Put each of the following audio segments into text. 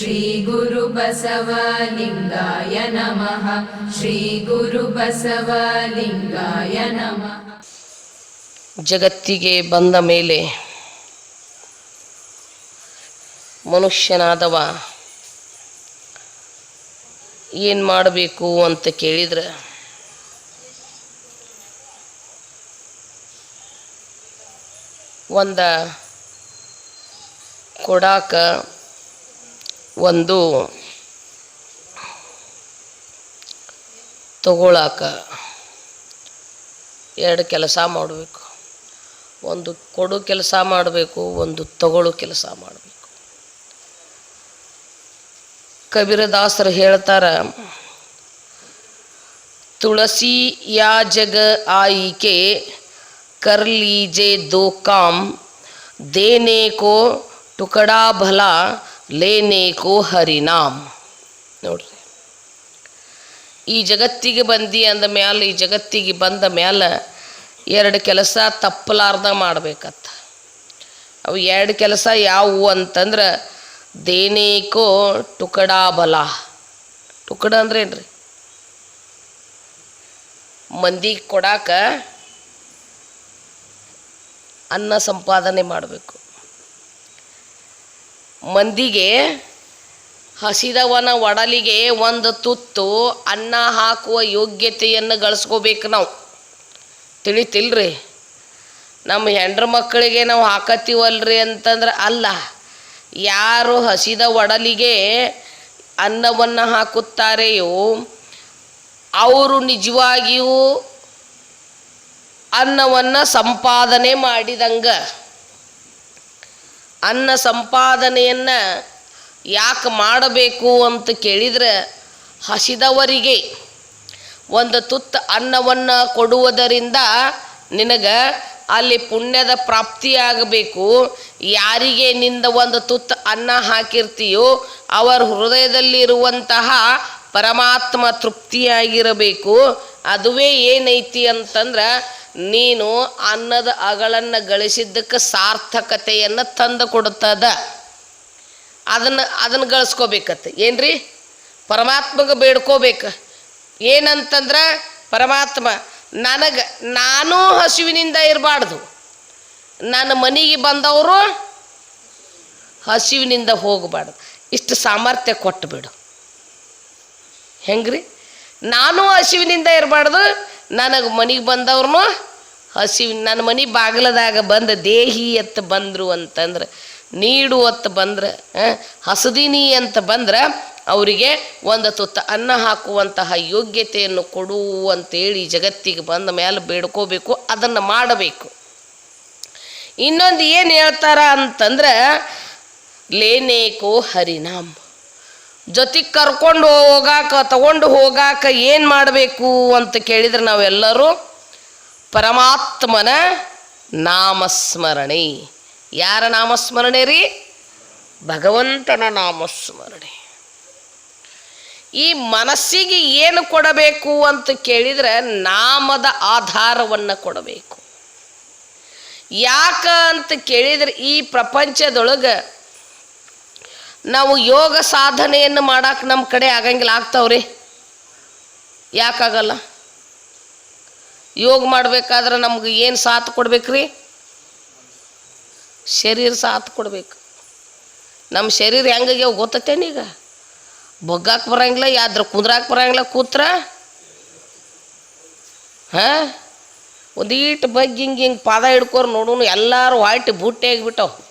श्रीगुरुबसवलिङ्गाय नमः श्रीगुरुबसवलिङ्गाय नमः ಜಗತ್ತಿಗೆ ಬಂದ ಮೇಲೆ ಮನುಷ್ಯನಾದವ ಏನು ಮಾಡಬೇಕು ಅಂತ ಕೇಳಿದ್ರೆ ಒಂದ ಕೊಡಾಕ ಒಂದು ತಗೊಳಕ ಎರಡು ಕೆಲಸ ಮಾಡಬೇಕು ಒಂದು ಕೊಡು ಕೆಲಸ ಮಾಡಬೇಕು ಒಂದು ತಗೊಳ್ಳೋ ಕೆಲಸ ಮಾಡಬೇಕು ಕಬೀರದಾಸರು ಹೇಳ್ತಾರೆ ತುಳಸಿ ಯಾ ಜಗ ಆಯಿಕೆ ಕರ್ಲೀಜೆ ದೋ ಕಾಮ್ ದೇನೆ ಕೋ ಟುಕಡಾ ಭಲಾ ಲೇನೆ ಕೋ ಹರಿನಾಮ್. ನೋಡ್ರಿ. ಈ ಜಗತ್ತಿಗೆ ಬಂದಿ ಅಂದ ಮ್ಯಾಲೆ, ಈ ಜಗತ್ತಿಗೆ ಬಂದ ಮ್ಯಾಲೆ ಎರಡು ಕೆಲಸ ತಪ್ಪಲಾರ್ದ ಮಾಡ್ಬೇಕತ್ತ. ಅವು ಎರಡು ಕೆಲಸ ಯಾವುವು ಅಂತಂದ್ರೆ ದೇನೇಕೋ ಟುಕಡಾ ಬಲ. ಟುಕಡ ಅಂದ್ರೆ ಏನ್ರಿ ಮಂದಿಗೆ ಕೊಡಾಕ ಅನ್ನ ಸಂಪಾದನೆ ಮಾಡಬೇಕು. ಮಂದಿಗೆ ಹಸಿದವನ ಒಡಲಿಗೆ ಒಂದು ತುತ್ತು ಅನ್ನ ಹಾಕುವ ಯೋಗ್ಯತೆಯನ್ನು ಗಳಿಸ್ಕೋಬೇಕು ನಾವು. ತಿಳಿತಿಲ್ರಿ? ನಮ್ಮ ಹೆಂಡ್ರ ಮಕ್ಕಳಿಗೆ ನಾವು ಹಾಕತ್ತೀವಲ್ರಿ ಅಂತಂದ್ರೆ ಅಲ್ಲ. ಯಾರು ಹಸಿದ ಒಡಲಿಗೆ ಅನ್ನವನ್ನು ಹಾಕುತ್ತಾರೆಯೋ ಅವರು ನಿಜವಾಗಿಯೂ ಅನ್ನವನ್ನು ಸಂಪಾದನೆ ಮಾಡಿದಂಗ. ಅನ್ನ ಸಂಪಾದನೆಯನ್ನು ಯಾಕೆ ಮಾಡಬೇಕು ಅಂತ ಕೇಳಿದರೆ ಹಸಿದವರಿಗೆ ಒಂದು ತುತ್ತು ಅನ್ನವನ್ನು ಕೊಡುವುದರಿಂದ ನಿನಗೆ ಅಲ್ಲಿ ಪುಣ್ಯದ ಪ್ರಾಪ್ತಿಯಾಗಬೇಕು. ಯಾರಿಗೆ ನಿಂದ ಒಂದು ತುತ್ತು ಅನ್ನ ಹಾಕಿರ್ತೀಯೋ ಅವರ ಹೃದಯದಲ್ಲಿರುವಂತಹ ಪರಮಾತ್ಮ ತೃಪ್ತಿಯಾಗಿರಬೇಕು. ಅದುವೇ ಏನೈತಿ ಅಂತಂದ್ರೆ ನೀನು ಅನ್ನದ ಅಗಳನ್ನು ಗಳಿಸಿದ್ದಕ್ಕೆ ಸಾರ್ಥಕತೆಯನ್ನು ತಂದು ಕೊಡುತ್ತದ ಅದನ್ನು ಅದನ್ನು ಗಳಿಸ್ಕೋಬೇಕತ್ತ ಏನ್ರಿ? ಪರಮಾತ್ಮಗೆ ಬೇಡ್ಕೋಬೇಕು. ಏನಂತಂದ್ರೆ ಪರಮಾತ್ಮ, ನನಗೆ ನಾನು ಹಸಿವಿನಿಂದ ಇರಬಾರ್ದು. ನನ್ನ ಮನೆಗೆ ಬಂದವರು ಹಸಿವಿನಿಂದ ಹೋಗಬಾರ್ದು. ಇಷ್ಟು ಸಾಮರ್ಥ್ಯ ಕೊಟ್ಟು ಬಿಡು ಹೆಂಗ್ರಿ? ನಾನು ಹಸಿವಿನಿಂದ ಇರಬಾರ್ದು, ನನಗೆ ಮನೆಗೆ ಬಂದವ್ರನ್ನೂ ಹಸಿವಿನ ನನ್ನ ಮನೆ ಬಾಗಿಲದಾಗ ಬಂದ ದೇಹಿ ಎತ್ತ ಬಂದರು ಅಂತಂದ್ರೆ, ನೀಡು ಅತ್ತ ಬಂದ್ರೆ ಹಸದಿನಿ ಅಂತ ಬಂದ್ರೆ ಅವರಿಗೆ ಒಂದು ತುತ್ತ ಅನ್ನ ಹಾಕುವಂತಹ ಯೋಗ್ಯತೆಯನ್ನು ಕೊಡು ಅಂತೇಳಿ ಜಗತ್ತಿಗೆ ಬಂದ ಮೇಲೆ ಬೇಡ್ಕೋಬೇಕು, ಅದನ್ನು ಮಾಡಬೇಕು. ಇನ್ನೊಂದು ಏನು ಹೇಳ್ತಾರ ಅಂತಂದ್ರೆ, ಲೇನೇಕೋ ಹರಿನಾಮ್. ಜೊತೆಗೆ ಕರ್ಕೊಂಡು ಹೋಗಾಕ, ತಗೊಂಡು ಹೋಗಾಕ ಏನು ಮಾಡಬೇಕು ಅಂತ ಕೇಳಿದ್ರೆ ನಾವೆಲ್ಲರೂ ಪರಮಾತ್ಮನ ನಾಮಸ್ಮರಣೆ. ಯಾರ ನಾಮಸ್ಮರಣೆ ರೀ? ಭಗವಂತನ ನಾಮಸ್ಮರಣೆ. ಈ ಮನಸ್ಸಿಗೆ ಏನು ಕೊಡಬೇಕು ಅಂತ ಕೇಳಿದ್ರೆ ನಾಮದ ಆಧಾರವನ್ನು ಕೊಡಬೇಕು. ಯಾಕ ಅಂತ ಕೇಳಿದ್ರೆ ಈ ಪ್ರಪಂಚದೊಳಗೆ ನಾವು ಯೋಗ ಸಾಧನೆಯನ್ನು ಮಾಡಕ್ಕೆ ನಮ್ಮ ಕಡೆ ಆಗಂಗಿಲ್ಲ, ಆಗ್ತಾವ್ರಿ. ಯಾಕಾಗಲ್ಲ? ಯೋಗ ಮಾಡಬೇಕಾದ್ರೆ ನಮ್ಗೆ ಏನು ಸಾಥ್ ಕೊಡ್ಬೇಕ್ರಿ? ಶರೀರ ಸಾಥ್ ಕೊಡ್ಬೇಕು. ನಮ್ಮ ಶರೀರ ಹೆಂಗಾಗ್ಯಾವ ಗೊತ್ತತೇನೀಗ ಬೊಗ್ಗಾಕ್ ಬರಂಗಿಲ್ಲ ಯಾದ್ರ ಕುಂದ್ರಾಕ್ ಬರಂಗಿಲ್ಲ, ಕೂತ್ರ? ಹಾಂ? ಒಂದೀಟ್ ಬಗ್ಗಿ ಹಿಂಗೆ ಹಿಂಗೆ ಪಾದ ಹಿಡ್ಕೋರು ನೋಡೋನು ಎಲ್ಲರೂ ಹೊಟ್ಟಿ ಬುಟ್ಟಿ ಆಗಿಬಿಟ್ಟವು.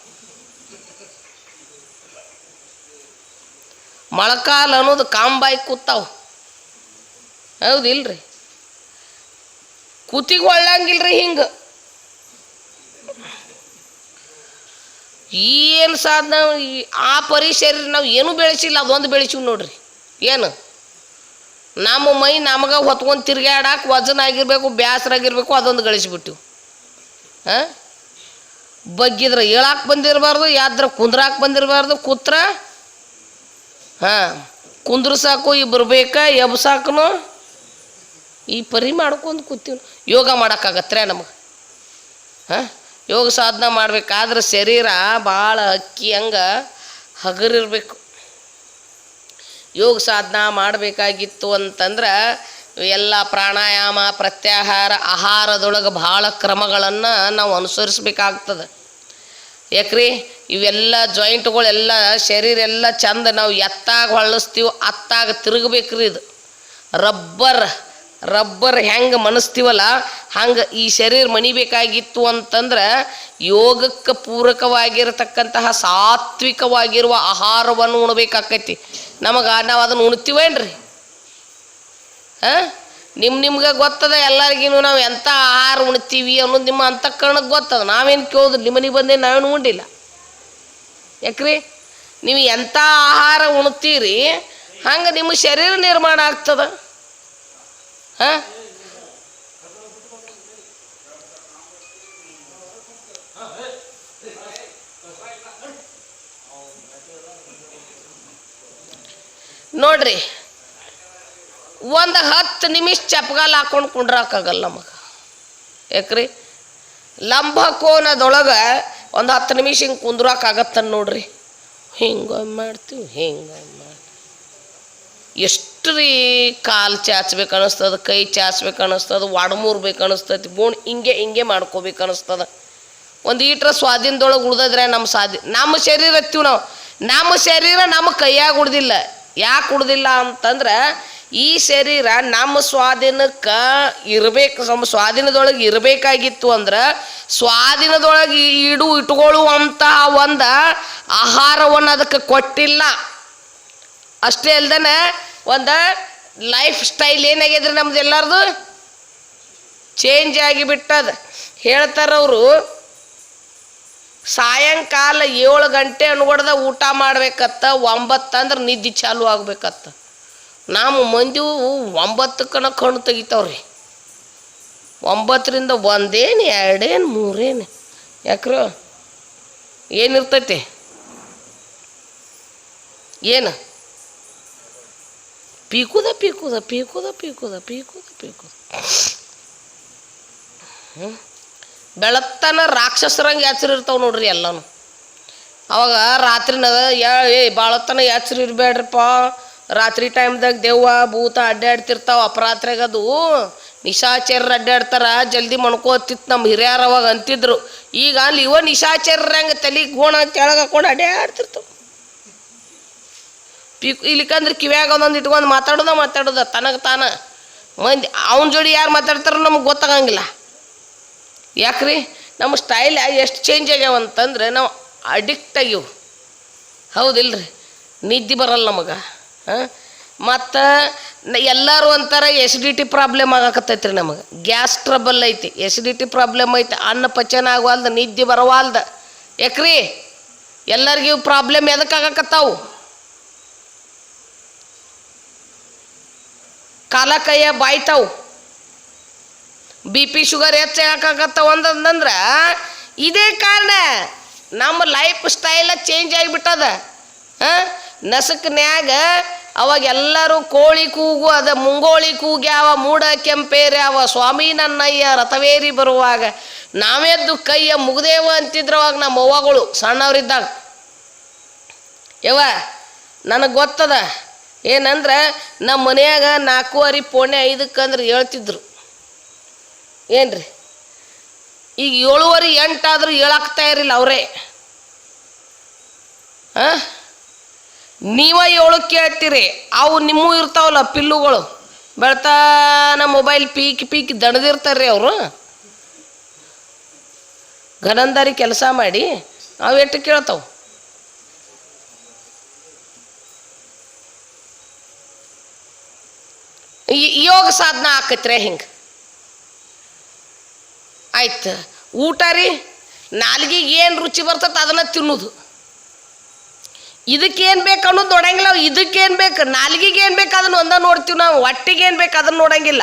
ಮೊಳಕಾಲು ಅನ್ನೋದು ಕಾಂಬಾಯಿ ಕೂತಾವು. ಹೌದಿಲ್ರಿ ಕೂತಿಗೆ ಒಳ್ಳಂಗಿಲ್ರಿ ಹಿಂಗೆ. ಏನು ಸಾಧನ ಆ ಪರಿಸರ ನಾವು ಏನೂ ಬೆಳೆಸಿಲ್ಲ, ಅದೊಂದು ಬೆಳೆಸಿವಿ ನೋಡ್ರಿ. ಏನು? ನಮ್ಮ ಮೈ ನಮಗೆ ಹೊತ್ಕೊಂಡು ತಿರ್ಗ್ಯಾಡಕ್ಕೆ ವಜನ ಆಗಿರಬೇಕು, ಬ್ಯಾಸರ ಆಗಿರ್ಬೇಕು, ಅದೊಂದು ಗಳಿಸಿಬಿಟ್ಟಿವು. ಹಾಂ? ಬಗ್ಗಿದ್ರೆ ಹೇಳಕ್ಕೆ ಬಂದಿರಬಾರ್ದು, ಯಾದ್ರ ಕುಂದ್ರಾಕ್ ಬಂದಿರಬಾರ್ದು, ಕೂತ್ರ ಹಾಂ. ಕುಂದ್ರಸಾಕು ಇಬ್ಬರು ಬೇಕಾ ಎಬ್ಸಾಕನು ಈ ಪರಿ ಮಾಡ್ಕೊಂಡು ಕೂತೀವಿ. ಯೋಗ ಮಾಡೋಕ್ಕಾಗತ್ರೆ ನಮಗೆ? ಹಾಂ? ಯೋಗ ಸಾಧನೆ ಮಾಡ್ಬೇಕಾದ್ರೆ ಶರೀರ ಭಾಳ ಅಕ್ಕಿ ಹಂಗೆ ಹಗರಿರ್ಬೇಕು. ಯೋಗ ಸಾಧನ ಮಾಡಬೇಕಾಗಿತ್ತು ಅಂತಂದ್ರೆ ಎಲ್ಲ ಪ್ರಾಣಾಯಾಮ, ಪ್ರತ್ಯಾಹಾರ, ಆಹಾರದೊಳಗೆ ಭಾಳ ಕ್ರಮಗಳನ್ನು ನಾವು ಅನುಸರಿಸ್ಬೇಕಾಗ್ತದೆ. ಯಾಕ್ರಿ? ಇವೆಲ್ಲ ಜಾಯಿಂಟ್ಗಳೆಲ್ಲ ಶರೀರ ಎಲ್ಲ ಚಂದ ನಾವು ಎತ್ತಾಗ ಹೊಳ್ಳಿಸ್ತೀವಿ ಅತ್ತಾಗ ತಿರುಗಬೇಕ್ರಿ ಇದು. ರಬ್ಬರ್ ರಬ್ಬರ್ ಹೆಂಗೆ ಮನಸ್ತೀವಲ್ಲ, ಹಂಗೆ ಈ ಶರೀರ ಮಣಿಬೇಕಾಗಿತ್ತು ಅಂತಂದ್ರೆ ಯೋಗಕ್ಕೆ ಪೂರಕವಾಗಿರತಕ್ಕಂತಹ ಸಾತ್ವಿಕವಾಗಿರುವ ಆಹಾರವನ್ನು ಉಣಬೇಕಾಕೈತಿ. ನಮಗೆ ನಾವು ಅದನ್ನು ಉಣ್ತೀವೇನ್ರಿ? ಹಾಂ? ನಿಮ್ಮ ನಿಮ್ಗೆ ಗೊತ್ತದ ಎಲ್ಲರಿಗೂ ನಾವು ಎಂಥ ಆಹಾರ ಉಣ್ತೀವಿ ಅನ್ನೋದು ನಿಮ್ಮ ಅಂತಃಕರಣಕ್ಕೆ ಗೊತ್ತದ. ನಾವೇನು ಕೇಳೋದು ನಿಮ್ಮನಿಗೆ ಬಂದೇ ನಾವೇನು ಉಂಡಿಲ್ಲ. ಯಾಕ್ರಿ? ನೀವು ಎಂಥ ಆಹಾರ ಉಣ್ತೀರಿ, ಹಂಗೆ ನಿಮ್ಮ ಶರೀರ ನಿರ್ಮಾಣ ಆಗ್ತದ. ಹಾಂ? ನೋಡ್ರಿ ಒಂದು ಹತ್ತು ನಿಮಿಷ ಚಪ್ಗಾಲ್ ಹಾಕೊಂಡು ಕುಂಡ್ರಾಕಾಗಲ್ಲ ನಮಗೆ. ಯಾಕ್ರಿ? ಲಂಬಕೋನದೊಳಗೆ ಒಂದು ಹತ್ತು ನಿಮಿಷ ಹಿಂಗೆ ಕುಂದ್ರಾಕಾಗತ್ತ ನೋಡ್ರಿ. ಹಿಂಗ ಮಾಡ್ತೀವಿ ಹಿಂಗ ಮಾಡ್ತೀವಿ. ಎಷ್ಟು ರೀ ಕಾಲು ಚಾಚ್ಬೇಕು ಅನಿಸ್ತದ, ಕೈ ಚಾಚ್ಬೇಕು ಅನಿಸ್ತದ ಒಡಮೂರ್ಬೇಕು ಅನಿಸ್ತೈತಿ ಬೋಣ್ ಹಿಂಗೆ ಹಿಂಗೆ ಮಾಡ್ಕೋಬೇಕು ಅನಿಸ್ತದ. ಒಂದು ಈಟ್ರ ಸ್ವಾಧೀನದೊಳಗೆ ಉಳ್ದದ್ರೆ ನಮ್ಮ ಸ್ವಾಧೀನ ನಮ್ಮ ಶರೀರ ಎತ್ತೀವಿ ನಾವು. ನಮ್ಮ ಶರೀರ ನಮ್ಮ ಕೈಯಾಗ ಉಳ್ದಿಲ್ಲ. ಯಾಕೆ ಉಳ್ದಿಲ್ಲ ಅಂತಂದ್ರೆ ಈ ಶರೀರ ನಮ್ಮ ಸ್ವಾಧೀನಕ್ಕೆ ಇರಬೇಕು. ನಮ್ಮ ಸ್ವಾಧೀನದೊಳಗೆ ಇರಬೇಕಾಗಿತ್ತು ಅಂದ್ರೆ ಸ್ವಾಧೀನದೊಳಗೆ ಇಡು ಇಟ್ಕೊಳ್ಳುವಂತಹ ಒಂದು ಆಹಾರವನ್ನು ಅದಕ್ಕೆ ಕೊಟ್ಟಿಲ್ಲ. ಅಷ್ಟೇ ಅಲ್ದನೆ ಒಂದು ಲೈಫ್ ಸ್ಟೈಲ್ ಏನಾಗಿದ್ರೆ ನಮ್ದು ಎಲ್ಲರದು? ಚೇಂಜ್ ಆಗಿಬಿಟ್ಟದ ಹೇಳ್ತಾರವರು ಸಾಯಂಕಾಲ ಏಳು ಗಂಟೆ ಅನ್ಗೊಡ್ದ ಊಟ ಮಾಡ್ಬೇಕತ್ತ ಒಂಬತ್ತು ಅಂದ್ರೆ ನಿದ್ದೆ ಚಾಲು ಆಗ್ಬೇಕತ್ತ. ನಾವು ಮಂದಿ ಒಂಬತ್ತಕ್ಕನ ಕಣ್ಣು ತೆಗಿತಾವ್ರಿ. ಒಂಬತ್ತರಿಂದ ಒಂದೇನು, ಎರಡೇನು, ಮೂರೇನು? ಯಾಕ್ರೋ? ಏನಿರ್ತೈತಿ ಏನು? ಪೀಕುದ ಪೀಕುದ ಪೀಕುದ ಪೀಕುದ ಪೀಕುದ ಪೀಕುದ. ಬೆಳತ್ತನ ರಾಕ್ಷಸರಂಗೆ ಯಾಚರ್ ಇರ್ತಾವೆ ನೋಡ್ರಿ ಎಲ್ಲನೂ. ಅವಾಗ ರಾತ್ರಿನ ಯಾ ಏ ಭಾಳತ್ತನ ಯಾಚರ್ ಇರಬೇಡ್ರಪ್ಪ ರಾತ್ರಿ ಟೈಮ್ದಾಗ ದೆವ್ವ, ಭೂತ ಅಡ್ಡಾಡ್ತಿರ್ತಾವ ಅಪರಾತ್ರಿಗೆ ಅದು. ನಿಶಾಚರ್ರ ಅಡ್ಡಾಡ್ತಾರ, ಜಲ್ದಿ ಮಣ್ಕೋತಿತ್ತು ನಮ್ಮ ಹಿರಿಯರು ಅವಾಗ ಅಂತಿದ್ರು. ಈಗ ಅಲ್ಲಿ ಇವ ನಿಶಾಚರ್ರಂಗೆ ತಲೆ ಗೋಣ ಕೆಳಗೆ ಹಾಕೊಂಡು ಅಡ್ಡಾಡ್ತಿರ್ತಾವ. ಪಿಕ್ ಇಲ್ಲಿಕಂದ್ರೆ ಕಿವ್ಯಾಗ ಒಂದೊಂದು ಇಟ್ಕೊಂಡು ಮಾತಾಡೋದ ಮಾತಾಡೋದ ತನಗೆ ತಾನ. ಮಂದಿ ಅವನ ಜೋಡಿ ಯಾರು ಮಾತಾಡ್ತಾರೋ ನಮಗೆ ಗೊತ್ತಾಗಂಗಿಲ್ಲ. ಯಾಕ್ರಿ? ನಮ್ಮ ಸ್ಟೈಲ್ ಎಷ್ಟು ಚೇಂಜ್ ಆಗ್ಯಾವ ಅಂತಂದ್ರೆ ನಾವು ಅಡಿಕ್ಟ್ ಆಗ್ಯವು ಹೌದಿಲ್ರಿ? ನಿದ್ದೆ ಬರಲ್ಲ ನಮಗೆ. ಮತ್ತು ಎಲ್ಲರೂ ಅಂತಾರೆ ಎಸಿಡಿಟಿ ಪ್ರಾಬ್ಲಮ್ ಆಗಾಕತ್ತೈತ್ರಿ ನಮಗೆ. ಗ್ಯಾಸ್ ಟ್ರಬಲ್ ಐತಿ. ಎಸಿಡಿಟಿ ಪ್ರಾಬ್ಲಮ್ ಐತಿ. ಅನ್ನ ಪಚನ ಆಗವಲ್ದು, ನಿದ್ದೆ ಬರವಾಲ್ದ. ಯಾಕ್ರಿ ಎಲ್ಲರಿಗೂ ಪ್ರಾಬ್ಲಮ್ ಎದಕ್ಕೆ ಆಗಕತ್ತಾವು? ಕಾಲ ಕೈಯ ಬಾಯ್ತಾವು. ಬಿ ಪಿ ಶುಗರ್ ಹೆಚ್ಚಾಗತ್ತಾವ ಅಂತಂದ್ರೆ ಇದೇ ಕಾರಣ ನಮ್ಮ ಲೈಫ್ ಸ್ಟೈಲ ಚೇಂಜ್ ಆಗಿಬಿಟ್ಟದ ಹಾಂ ಅವಾಗ ಎಲ್ಲರೂ ಕೋಳಿ ಕೂಗು, ಅದ ಮುಂಗೋಳಿ ಕೂಗ್ಯಾವ ಮೂಡ ಕೆಂಪೇರ್ಯಾವ ಸ್ವಾಮಿ ನನ್ನಯ್ಯ ರಥವೇರಿ ಬರುವಾಗ ನಾವೆದ್ದು ಕೈಯ ಮುಗ್ದೇವ ಅಂತಿದ್ರು ಅವಾಗ ನಮ್ಮ ಅವ್ವಗಳು ಸಣ್ಣವರಿದ್ದಾಗ. ಯವ ನನಗೆ ಗೊತ್ತದ, ಏನಂದ್ರೆ ನಮ್ಮ ಮನೆಯಾಗ ನಾಲ್ಕೂವರೆ ಪೋಣೆ ಐದಕ್ಕಂದ್ರೆ ಹೇಳ್ತಿದ್ರು. ಏನ್ರಿ? ಈಗ ಏಳುವರೆ ಎಂಟಾದರೂ ಹೇಳಾಕ್ತಾ ಇರಲಿಲ್ಲ ಅವರೇ. ಹಾಂ ನೀವ ಏಳು ಕೇಳ್ತೀರಿ, ಅವು ನಿಮ್ಮೂ ಇರ್ತಾವಲ್ಲ ಪಿಲ್ಲುಗಳು. ಬೆಳ್ತಾನ ಮೊಬೈಲ್ ಪೀಕ್ ಪೀಕ್ ದಣದಿರ್ತಾರ್ರಿ ಅವರು. ಗನಂದಾರಿ ಕೆಲಸ ಮಾಡಿ ಅವು ಎಷ್ಟು ಕೇಳ್ತಾವ? ಯೋಗ ಸಾಧನ ಆಕತ್ರೆ ಹಿಂಗೆ. ಆಯ್ತು. ಊಟ ರೀ, ನಾಲ್ಗಿಗೆ ಏನು ರುಚಿ ಬರ್ತೈತೆ ಅದನ್ನು ತಿನ್ನೋದು. ಇದಕ್ಕೇನು ಬೇಕು ಅನ್ನೋದು ನೋಡಂಗಿಲ್ಲ ಇದಕ್ಕೇನು ಬೇಕು ನಾಲ್ಗಿಗೆ ಏನು ಬೇಕು ಅದನ್ನು ಒಂದ ನೋಡ್ತೀವಿ ನಾವು ಹೊಟ್ಟಿಗೆ ಏನು ಬೇಕು ಅದನ್ನು ನೋಡಂಗಿಲ್ಲ.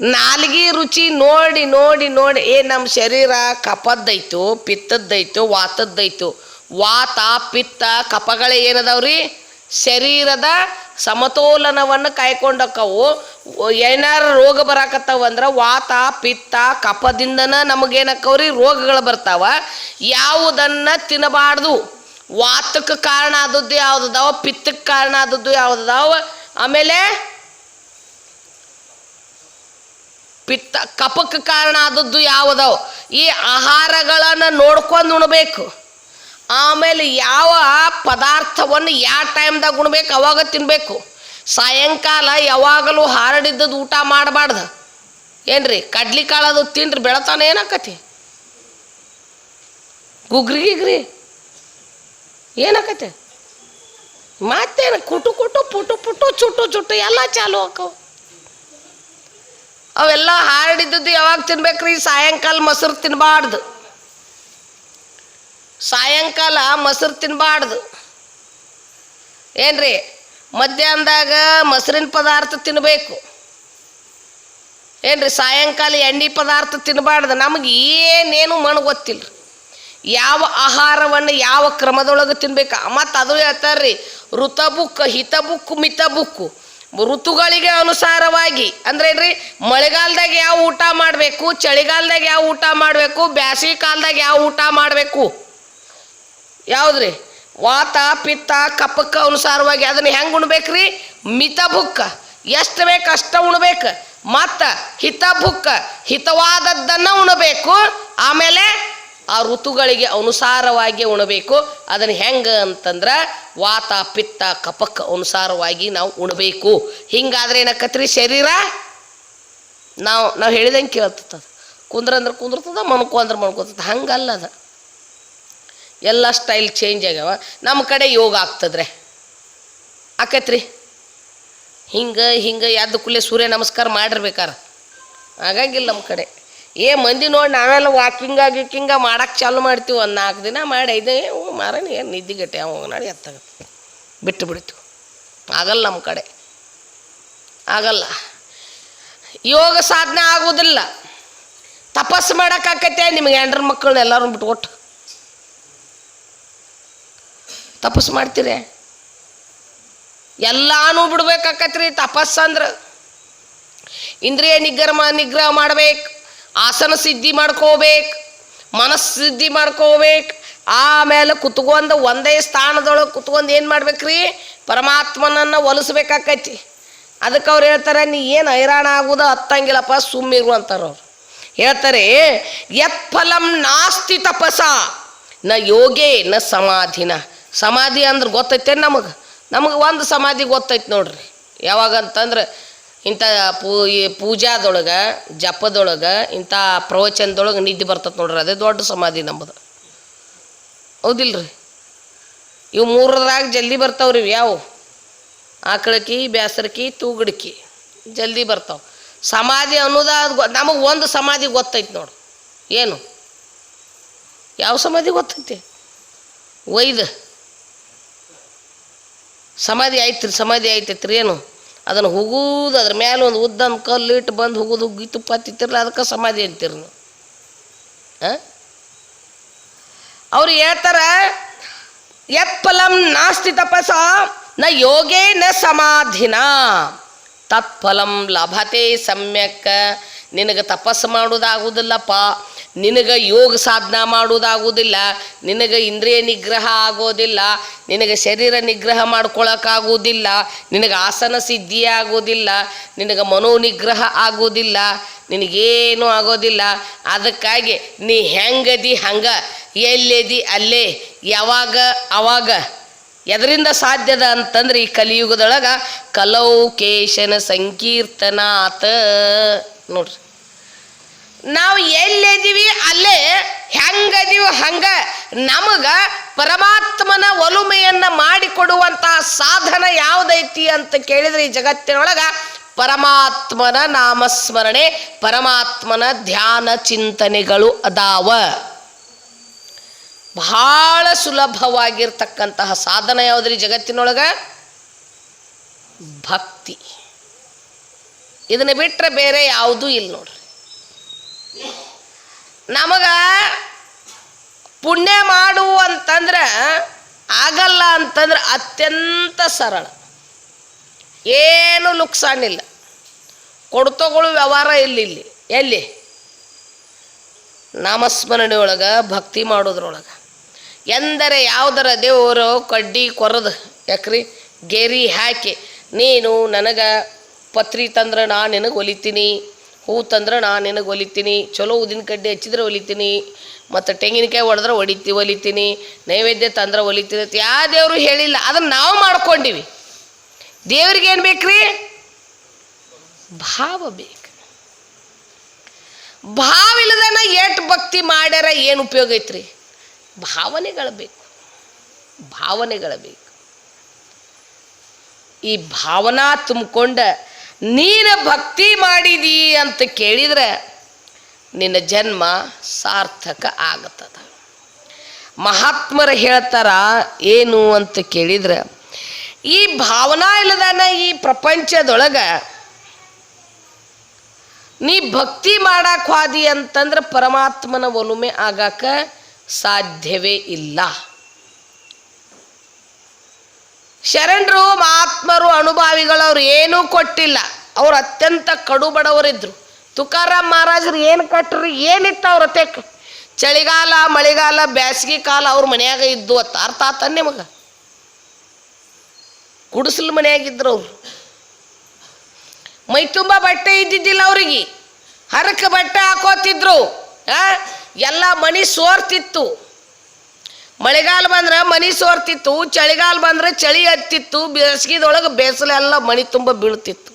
ನಾಲ್ಗಿ ರುಚಿ ನೋಡಿ ನೋಡಿ ನೋಡಿ, ಏ ನಮ್ಮ ಶರೀರ ಕಪದ್ದೈತು, ಪಿತ್ತದ್ದೈತು, ವಾತದ್ದೈತು. ವಾತ, ಪಿತ್ತ, ಕಪಗಳೇ ಏನದಾವ್ರಿ? ಶರೀರದ ಸಮತೋಲನವನ್ನು ಕಾಯ್ಕೊಂಡಕ್ಕವು. ಏನಾರ ರೋಗ ಬರಾಕತ್ತಾವ ಅಂದ್ರೆ ವಾತ, ಪಿತ್ತ, ಕಪದಿಂದನ ನಮಗೇನಕ್ಕವ್ರಿ? ರೋಗಗಳು ಬರ್ತಾವ. ಯಾವುದನ್ನು ತಿನ್ನಬಾರ್ದು. ವಾತಕ್ಕೆ ಕಾರಣ ಆದದ್ದು ಯಾವ್ದದಾವ? ಪಿತ್ತಕ್ಕೆ ಕಾರಣ ಆದದ್ದು ಯಾವ್ದದಾವ? ಆಮೇಲೆ ಪಿತ್ತ ಕಪಕ್ಕೆ ಕಾರಣ ಆದದ್ದು ಯಾವುದವು? ಈ ಆಹಾರಗಳನ್ನು ನೋಡ್ಕೊಂಡು ಉಣ್ಬೇಕು. ಆಮೇಲೆ ಯಾವ ಪದಾರ್ಥವನ್ನು ಯಾವ ಟೈಮ್ದಾಗ ಉಣ್ಬೇಕು, ಅವಾಗ ತಿನ್ನಬೇಕು ಸಾಯಂಕಾಲ ಯಾವಾಗಲೂ ಹಾರಡಿದ್ದದ್ದು ಊಟ ಮಾಡಬಾರ್ದು. ಏನ್ರಿ, ಕಡ್ಲಿ ಕಾಳದು ತಿನ್ರಿ ಬೆಳತಾನೆ ಏನಾಕತಿ? ಗುಗ್ರಿ ಗಿಗ್ರಿ. ಏನಾಕತಿ ಮತ್ತೇನು ಕುಟು ಕುಟು ಪುಟು ಪುಟು ಚುಟು ಚುಟು ಎಲ್ಲ ಚಾಲು ಹಾಕವು ಅವೆಲ್ಲ ಹಾರ್ಡಿದ್ದು ಯಾವಾಗ ತಿನ್ಬೇಕ್ರಿ? ಸಾಯಂಕಾಲ ಮೊಸರು ತಿನ್ನಬಾರ್ದು ಸಾಯಂಕಾಲ ಮೊಸರು ತಿನ್ನಬಾರ್ದು ಏನ್ರಿ? ಮಧ್ಯಾಹ್ನದಾಗ ಮೊಸರಿನ ಪದಾರ್ಥ ತಿನ್ನಬೇಕು ಏನ್ರಿ? ಸಾಯಂಕಾಲ ಎಣ್ಣೆ ಪದಾರ್ಥ ತಿನ್ನಬಾರ್ದು ನಮಗೆ ಏನೇನು ಮಣ್ಣು ಗೊತ್ತಿಲ್ಲ ಯಾವ ಆಹಾರವನ್ನು ಯಾವ ಕ್ರಮದೊಳಗೆ ತಿನ್ಬೇಕು? ಮತ್ತು ಅದು ಹೇಳ್ತಾರ್ರಿ, ಋತಬುಕ್ ಹಿತಬುಕ್ಕು ಮಿತಬುಕ್ಕು ಋತುಗಳಿಗೆ ಅನುಸಾರವಾಗಿ, ಅಂದ್ರೆ ಏನ್ರಿ, ಮಳೆಗಾಲದಾಗ ಯಾವ ಊಟ ಮಾಡಬೇಕು, ಚಳಿಗಾಲದಾಗ ಯಾವ ಊಟ ಮಾಡಬೇಕು ಬ್ಯಾಸಿಗೆ ಕಾಲದಾಗ ಯಾವ ಊಟ ಮಾಡಬೇಕು? ಯಾವುದ್ರಿ? ವಾತ, ಪಿತ್ತ ಕಪ್ಪಕ್ಕ ಅನುಸಾರವಾಗಿ ಅದನ್ನ ಹೆಂಗೆ ಉಣ್ಬೇಕ್ರಿ? ಮಿತ ಬುಕ್ಕ ಎಷ್ಟು ಬೇಕು ಅಷ್ಟ ಉಣ್ಬೇಕು. ಮತ್ತು ಹಿತ ಬುಕ್ಕ ಹಿತವಾದದ್ದನ್ನು ಉಣಬೇಕು. ಆಮೇಲೆ ಆ ಋತುಗಳಿಗೆ ಅನುಸಾರವಾಗಿ ಉಣಬೇಕು. ಅದನ್ನು ಹೆಂಗೆ ಅಂತಂದ್ರೆ ವಾತ, ಪಿತ್ತ ಕಪಕ್ಕ ಅನುಸಾರವಾಗಿ ನಾವು ಉಣಬೇಕು. ಹಿಂಗಾದ್ರೆ ಏನಕ್ಕತ್ರಿ ಶರೀರ? ನಾವು ನಾವು ಹೇಳಿದಂಗೆ ಕೇಳ್ತದ. ಕುಂದ್ರ ಅಂದ್ರೆ ಕುಂದ್ರತದ ಮಣ್ಕೊ ಅಂದ್ರೆ ಮನ್ಕೋತದ. ಹಂಗಲ್ಲ ಅದು. ಎಲ್ಲ ಸ್ಟೈಲ್ ಚೇಂಜ್ ಆಗ್ಯಾವ. ನಮ್ಮ ಕಡೆ ಯೋಗ ಆಗ್ತದ್ರೆ. ಆಕೈತ್ರಿ? ಹಿಂಗೆ ಹಿಂಗೆ ಎದ್ದ ಕುಲ್ಲೆ ಸೂರ್ಯ ನಮಸ್ಕಾರ ಮಾಡಿರ್ಬೇಕಾರ. ಆಗಂಗಿಲ್ಲ ನಮ್ಮ ಕಡೆ. ಏ, ಮಂದಿ ನೋಡಿ ನಾವೆಲ್ಲ ವಾಕಿಂಗ ಗಿಕ್ಕಿಂಗ ಮಾಡಕ್ಕೆ ಚಾಲು ಮಾಡ್ತೀವಿ ಒಂದು ನಾಲ್ಕು ದಿನ ಮಾಡಿ ಐದು ಮಾರನೇ ಏನು ನಿದ್ದಿಗಟ್ಟೆ ಅವ ನಾಡಿ ಎತ್ತಾಗ. ಬಿಟ್ಟು ಬಿಡ್ತು. ಆಗಲ್ಲ ನಮ್ಮ ಕಡೆ. ಆಗಲ್ಲ. ಯೋಗ ಸಾಧನೆ ಆಗೋದಿಲ್ಲ. ತಪಸ್ಸು ಮಾಡೋಕ್ಕಾಕತ್ತೆ ನಿಮಗೆ ಹೆಂಡ್ರ ಮಕ್ಕಳನ್ನ ಎಲ್ಲರೂ ಬಿಟ್ಕೊಟ್ಟು ತಪಸ್ಸು ಮಾಡ್ತೀರಿ? ಎಲ್ಲಾನು ಬಿಡ್ಬೇಕಾಕತ್ರಿ. ತಪಸ್ಸು ಅಂದ್ರೆ ಇಂದ್ರಿಯ ನಿಗ್ರಹ ನಿಗ್ರಹ ಮಾಡ್ಬೇಕು. ಆಸನ ಸಿದ್ಧಿ ಮಾಡ್ಕೋಬೇಕು, ಮನಸ್ಸು ಸಿದ್ಧಿ ಮಾಡ್ಕೋಬೇಕು. ಆಮೇಲೆ ಕುತ್ಕೊಂಡು ಒಂದೇ ಸ್ಥಾನದೊಳಗೆ ಕುತ್ಕೊಂಡು ಏನು ಮಾಡ್ಬೇಕ್ರಿ? ಪರಮಾತ್ಮನನ್ನು ಒಲಿಸ್ಬೇಕಾಕೈತಿ. ಅದಕ್ಕೆ ಅವ್ರು ಹೇಳ್ತಾರೆ, ನೀ ಏನು ಹೈರಾಣ ಆಗುದ ಹತ್ತಂಗಿಲ್ಲಪ್ಪ ಸುಮ್ಮಿರು ಅಂತಾರೆ ಅವ್ರು. ಹೇಳ್ತಾರೆ ಯತ್ ಫಲಂ ನಾಸ್ತಿ ತಪಸ, ನ ಯೋಗೇ, ನ ಸಮಾಧಿನ. ಸಮಾಧಿ ಅಂದ್ರೆ ಗೊತ್ತೈತೆ ನಮಗೆ? ನಮಗೆ ಒಂದು ಸಮಾಧಿ ಗೊತ್ತೈತೆ ನೋಡ್ರಿ. ಯಾವಾಗ ಅಂತಂದ್ರೆ ಇಂಥ ಪೂ, ಈ ಪೂಜಾದೊಳಗೆ, ಜಪದೊಳಗೆ, ಇಂಥ ಪ್ರವಚನದೊಳಗೆ ನಿದ್ದೆ ಬರ್ತದೆ ನೋಡ್ರಿ, ಅದೇ ದೊಡ್ಡ ಸಮಾಧಿ ನಮ್ಮದು ಹೌದಿಲ್ರಿ? ಇವು ಮೂರರಾಗ ಜಲ್ದಿ ಬರ್ತಾವ್ರಿ ಯಾವ? ಆಕಳಕಿ ಬ್ಯಾಸರಕಿ ತೂಗಡಕಿ ಜಲ್ದಿ ಬರ್ತಾವೆ. ಸಮಾಧಿ ಅನ್ನೋದ ನಮಗೆ ಒಂದು ಸಮಾಧಿ ಗೊತ್ತೈತೆ ನೋಡು. ಏನು? ಯಾವ ಸಮಾಧಿ ಗೊತ್ತೈತಿ? ಒಯ್ದು. ಸಮಾಧಿ ಐತ್ರಿ ಸಮಾಧಿ ಆಯ್ತೈತ್ರಿ, ಏನು? ಅದನ್ನು ಹುಗುದು ಅದ್ರ ಮೇಲೆ ಒಂದು ಉದ್ದನ ಕಲ್ಲು ಇಟ್ಟು ಬಂದು ಹುಗುದು, ಹುಗ್ಗಿ ತುಪ್ಪ ತಿತ್ತಿರಲ್ಲ ಅದಕ್ಕೆ ಸಮಾಧಿ ಅಂತೀರಿ ನೀವು? ಅವ್ರು ಹೇಳ್ತಾರ, ಯತ್ಫಲಂ ನಾಸ್ತಿ ತಪಸ, ನ ಯೋಗೇ ನ ಸಮಾಧಿನ. ತತ್ಫಲಂ ಲಭತೆ ಸಮ್ಯಕ್. ನಿನಗೆ ತಪಸ್ಸು ಮಾಡೋದಾಗುವುದಿಲ್ಲಪ್ಪ ನಿನಗೆ ಯೋಗ ಸಾಧನ ಮಾಡುವುದಾಗುವುದಿಲ್ಲ, ನಿನಗೆ ಇಂದ್ರಿಯ ನಿಗ್ರಹ ಆಗೋದಿಲ್ಲ ನಿನಗೆ ಶರೀರ ನಿಗ್ರಹ ಮಾಡ್ಕೊಳಕ್ಕಾಗೋದಿಲ್ಲ ನಿನಗೆ ಆಸನ ಸಿದ್ಧಿ ಆಗೋದಿಲ್ಲ ನಿನಗೆ ಮನೋ ನಿಗ್ರಹ ಆಗೋದಿಲ್ಲ ನಿನಗೇನು ಆಗೋದಿಲ್ಲ. ಅದಕ್ಕಾಗಿ ನೀ ಹೆಂಗದಿ ಹಂಗ, ಎಲ್ಲೆದಿ ಅಲ್ಲೇ, ಯಾವಾಗ, ಅವಾಗ. ಎದರಿಂದ ಸಾಧ್ಯದ ಅಂತಂದ್ರೆ ಈ ಕಲಿಯುಗದೊಳಗ ಕಲೌಕೇಶನ ಸಂಕೀರ್ತನಾತ. ನೋಡ್ರಿ. ನಾವು ಎಲ್ಲಿದ್ದೀವಿ ಅಲ್ಲೇ ಹೆಂಗದೀವಿ ಹಂಗ ನಮಗ ಪರಮಾತ್ಮನ ಒಲುಮೆಯನ್ನ ಮಾಡಿಕೊಡುವಂತಹ ಸಾಧನ ಯಾವುದೈತಿ ಅಂತ ಕೇಳಿದ್ರೆ ಈ ಜಗತ್ತಿನೊಳಗ ಪರಮಾತ್ಮನ ನಾಮಸ್ಮರಣೆ, ಪರಮಾತ್ಮನ ಧ್ಯಾನ ಚಿಂತನೆಗಳು ಅದಾವ. ಬಹಳ ಸುಲಭವಾಗಿರ್ತಕ್ಕಂತಹ ಸಾಧನ ಯಾವುದ್ರಿ ಜಗತ್ತಿನೊಳಗ? ಭಕ್ತಿ. ಇದನ್ನ ಬಿಟ್ಟರೆ ಬೇರೆ ಯಾವುದೂ ಇಲ್ಲ ನೋಡ್ರಿ. ನಮಗ ಪುಣ್ಯ ಮಾಡು ಅಂತಂದ್ರೆ ಆಗಲ್ಲ ಅಂತಂದ್ರೆ ಅತ್ಯಂತ ಸರಳ. ಏನು ನುಕ್ಸಾನಿಲ್ಲ ಕೊಡ್ತಗಳು ವ್ಯವಹಾರ ಇಲ್ಲಿ ಇಲ್ಲಿ. ಎಲ್ಲಿ? ನಾಮಸ್ಮರಣೆ ಒಳಗೆ ಭಕ್ತಿ ಮಾಡೋದ್ರೊಳಗೆ. ಎಂದರೆ ಯಾವುದರ ದೇವರು ಕಡ್ಡಿ ಕೊರದು ಯಾಕ್ರಿ? ಗೆರಿ ಹಾಕಿ. ನೀನು ನನಗೆ ಪತ್ರಿ ತಂದ್ರೆ ನಾನು ನಿನಗೆ ಹೊಲಿತೀನಿ ಹೂ ತಂದ್ರೆ ನಾನು ನಿನಗೆ ಒಲಿತೀನಿ. ಚಲೋ ಉದಿನ ಕಡ್ಡಿ ಹಚ್ಚಿದ್ರೆ ಒಲಿತೀನಿ. ಮತ್ತು ತೆಂಗಿನಕಾಯಿ ಹೊಡೆದ್ರೆ ಹೊಡಿತಿ ಒಲಿತೀನಿ. ನೈವೇದ್ಯ ತಂದ್ರೆ ಒಲಿತೀನಿ ಅಂತ ಯಾವ ದೇವರು ಹೇಳಿಲ್ಲ. ಅದನ್ನು ನಾವು ಮಾಡ್ಕೊಂಡಿವಿ. ದೇವ್ರಿಗೆ ಏನು ಬೇಕ್ರಿ? ಭಾವ ಬೇಕು. ಭಾವ ಇಲ್ಲದನ ಎಷ್ಟು ಭಕ್ತಿ ಮಾಡ್ಯಾರ ಏನು ಉಪಯೋಗ ಐತ್ರಿ? ಭಾವನೆಗಳು ಬೇಕು. ಭಾವನೆಗಳು ಬೇಕು. ಈ ಭಾವನಾ ತುಂಬಿಕೊಂಡ ನೀನು ಭಕ್ತಿ ಮಾಡಿದಿ ಅಂತ ಕೇಳಿದ್ರೆ ನಿನ್ನ ಜನ್ಮ ಸಾರ್ಥಕ ಆಗತ್ತದ. ಮಹಾತ್ಮರು ಹೇಳ್ತಾರ ಏನು ಅಂತ ಕೇಳಿದ್ರೆ, ಈ ಭಾವನಾ ಇಲ್ಲದನ ಈ ಪ್ರಪಂಚದೊಳಗೆ ನೀ ಭಕ್ತಿ ಮಾಡಕ್ಕೆ ಹೋದಿ ಅಂತಂದ್ರೆ ಪರಮಾತ್ಮನ ಒಲುಮೆ ಆಗಾಕ ಸಾಧ್ಯವೇ ಇಲ್ಲ. ಶರಣರು, ಮಹಾತ್ಮರು ಅನುಭಾವಿಗಳು ಅವ್ರು ಏನೂ ಕೊಟ್ಟಿಲ್ಲ. ಅವ್ರು ಅತ್ಯಂತ ಕಡು ಬಡವರಿದ್ರು ತುಕಾರಾಮ್ ಮಹಾರಾಜರು ಏನು ಕಟ್ಟ್ರಿ ಏನಿತ್ತು ಅವ್ರ ತೆಕ್ ಚಳಿಗಾಲ, ಮಳೆಗಾಲ, ಬ್ಯಾಸಗಿ ಕಾಲ ಅವ್ರ ಮನ್ಯಾಗ ಇದ್ದು ಅತ್ತ. ಅರ್ಥ ಆತ ನಿಮಗೆ? ಗುಡಿಸಲು ಮನೆಯಾಗಿದ್ರು ಅವ್ರು. ಮೈ ತುಂಬ ಬಟ್ಟೆ ಇದ್ದಿದ್ದಿಲ್ಲ ಅವ್ರಿಗೆ. ಹರಕ ಬಟ್ಟೆ ಹಾಕೋತಿದ್ರು? ಎಲ್ಲ ಮನಿ ಸೋರ್ತಿತ್ತು. ಮಳೆಗಾಲ ಬಂದ್ರೆ ಮನಿ ಸೋರ್ತಿತ್ತು, ಚಳಿಗಾಲ ಬಂದ್ರೆ ಚಳಿ ಹತ್ತಿತ್ತು, ಬೇಸಿಗೆದೊಳಗೆ ಬೇಸಲೆಲ್ಲ ಮನಿ ತುಂಬ ಬೀಳ್ತಿತ್ತು.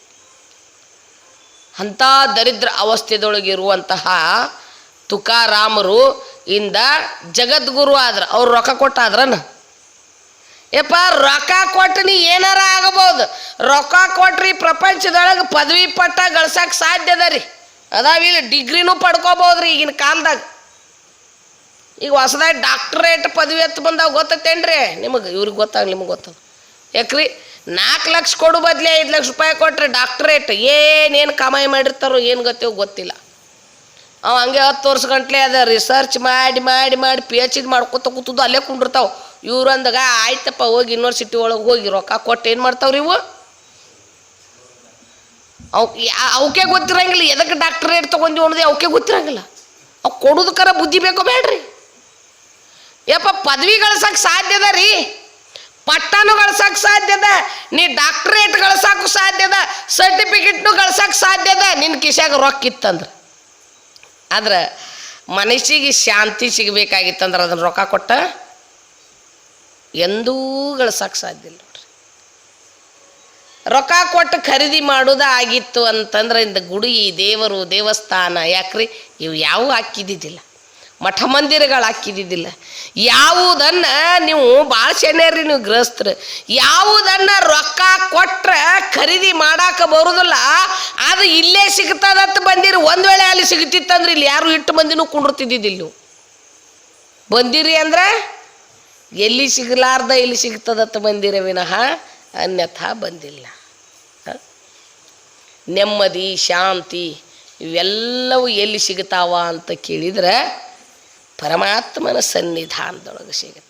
ಅಂಥ ದರಿದ್ರ ಅವಸ್ಥೆದೊಳಗಿರುವಂತಹ ತುಕಾರಾಮರು ಇಂದ ಜಗದ್ಗುರು ಆದ್ರ, ಅವ್ರು ರೊಕ್ಕ ಕೊಟ್ಟಾದ್ರನ? ಯಪ್ಪ, ರೊಕ್ಕ ಕೊಟ್ಟು ನೀ ಏನಾರ ಆಗಬಹುದು ರೊಕ್ಕ ಕೊಟ್ರಿ ಪ್ರಪಂಚದೊಳಗೆ ಪದವಿ ಪಟ್ಟ ಗಳಿಸಕ್ಕೆ ಸಾಧ್ಯ ಅದ ರೀ. ಅದಾವಿಲ್ಲ ಡಿಗ್ರಿನೂ ಪಡ್ಕೋಬೋದ್ರಿ ಈಗಿನ ಕಾಲದಾಗ. ಈಗ ಹೊಸದಾಗಿ ಡಾಕ್ಟ್ರೇಟ್ ಪದವಿ ಎತ್ತು ಬಂದಾವ ಗೊತ್ತೈತೇನ್ರಿ? ನಿಮಗೆ, ಇವ್ರಿಗೆ ಗೊತ್ತಾಗ, ನಿಮಗೆ ಗೊತ್ತದ ಯಾಕ್ರಿ? ನಾಲ್ಕು ಲಕ್ಷ ಕೊಡು ಬದಲಿ ಐದು ಲಕ್ಷ ರೂಪಾಯಿ ಕೊಟ್ರೆ ಡಾಕ್ಟ್ರೇಟ್ ಏನೇನು ಕಮಾಯಿ ಮಾಡಿರ್ತಾರೋ ಏನು ಗೊತ್ತೇವೋ ಗೊತ್ತಿಲ್ಲ. ಅವ ಹಂಗೆ ಹತ್ತು ವರ್ಷ ಗಂಟ್ಲೆ ಅದ ರಿಸರ್ಚ್ ಮಾಡಿ ಮಾಡಿ ಮಾಡಿ ಪಿ ಎಚ್ ಇದು ಮಾಡ್ಕೊತ ಕೂತದ್ದು ಅಲ್ಲೇ ಕುಂಡಿರ್ತಾವೆ. ಇವ್ರು ಅಂದಾಗ, ಆಯ್ತಪ್ಪ, ಹೋಗಿ ಯೂನಿವರ್ಸಿಟಿ ಒಳಗೆ ಹೋಗಿ ರೊಕ್ಕ ಕೊಟ್ಟು ಏನು ಮಾಡ್ತಾವ್ರಿ ಇವು? ಅವ್ ಅವಕ್ಕೆ ಗೊತ್ತಿರಂಗಿಲ್ಲ ಎದಕ್ಕೆ ಡಾಕ್ಟ್ರೇಟ್ ತೊಗೊಂಡು ಅನ್ನೋದೇ ಅವಕ್ಕೆ ಗೊತ್ತಿರಂಗಿಲ್ಲ. ಅವು ಕೊಡೋದಕ್ಕರ ಬುದ್ಧಿ ಬೇಕೋ ಬೇಡ್ರಿ? ಯಪ್ಪ, ಪದವಿ ಗಳಿಸಕ್ ಸಾಧ್ಯದ ರೀ? ಪಟ್ಟನು ಗಳಿಸಕ್ ಸಾಧ್ಯದ ನೀ ಡಾಕ್ಟ್ರೇಟ್ ಗಳಿಸಕ್ಕೂ ಸಾಧ್ಯದ ಸರ್ಟಿಫಿಕೇಟ್ನು ಗಳಿಸಕ್ ಸಾಧ್ಯದ ನಿನ್ನ ಕಿಶಾಗ ರೊಕ್ಕ ಇತ್ತಂದ್ರೆ? ಆದ್ರೆ ಮನಸ್ಸಿಗೆ ಶಾಂತಿ ಸಿಗಬೇಕಾಗಿತ್ತಂದ್ರೆ ಅದನ್ನ ರೊಕ್ಕ ಕೊಟ್ಟ? ಎಂದೂ ಗಳಿಸಕ್ ಸಾಧ್ಯ ಇಲ್ಲ ನೋಡ್ರಿ. ರೊಕ್ಕ ಕೊಟ್ಟು ಖರೀದಿ ಮಾಡೋದ ಆಗಿತ್ತು ಅಂತಂದ್ರೆ ಇಂದ ಗುಡಿ, ದೇವರು, ದೇವಸ್ಥಾನ, ಯಾಕ್ರಿ? ಇವು ಯಾವ ಹಾಕಿದ್ದಿದ್ದಿಲ್ಲ. ಮಠ ಮಂದಿರಗಳು ಹಾಕಿದ್ದಿದ್ದಿಲ್ಲ ಯಾವುದನ್ನ ನೀವು ಭಾಳ ಶನೇರಿ ನೀವು ಗೃಹಸ್ಥರು. ಯಾವುದನ್ನ ರೊಕ್ಕ ಕೊಟ್ರೆ ಖರೀದಿ ಮಾಡಾಕ ಬರುದಿಲ್ಲ. ಅದು ಇಲ್ಲೇ ಸಿಗ್ತದಂತ ಬಂದಿರಿ. ಒಂದು ವೇಳೆ ಅಲ್ಲಿ ಸಿಗ್ತಿತ್ತಂದ್ರೆ ಇಲ್ಲಿ ಯಾರು ಇಟ್ಟು ಮಂದಿನೂ ಕುಂಡಿರ್ತಿದ್ದಿದ್ದಿಲ್ಲ ನೀವು ಬಂದಿರಿ ಅಂದ್ರೆ ಎಲ್ಲಿ ಸಿಗಲಾರ್ದ ಇಲ್ಲಿ ಸಿಗ್ತದತ್ತ ಬಂದಿರ ವಿನಃ ಅನ್ಯಥಾ ಬಂದಿಲ್ಲ. ನೆಮ್ಮದಿ, ಶಾಂತಿ ಇವೆಲ್ಲವೂ ಎಲ್ಲಿ ಸಿಗ್ತಾವ ಅಂತ ಕೇಳಿದ್ರೆ ಪರಮಾತ್ಮನ ಸನ್ನಿಧಾನದೊಳಗೆ ಸಿಗುತ್ತವೆ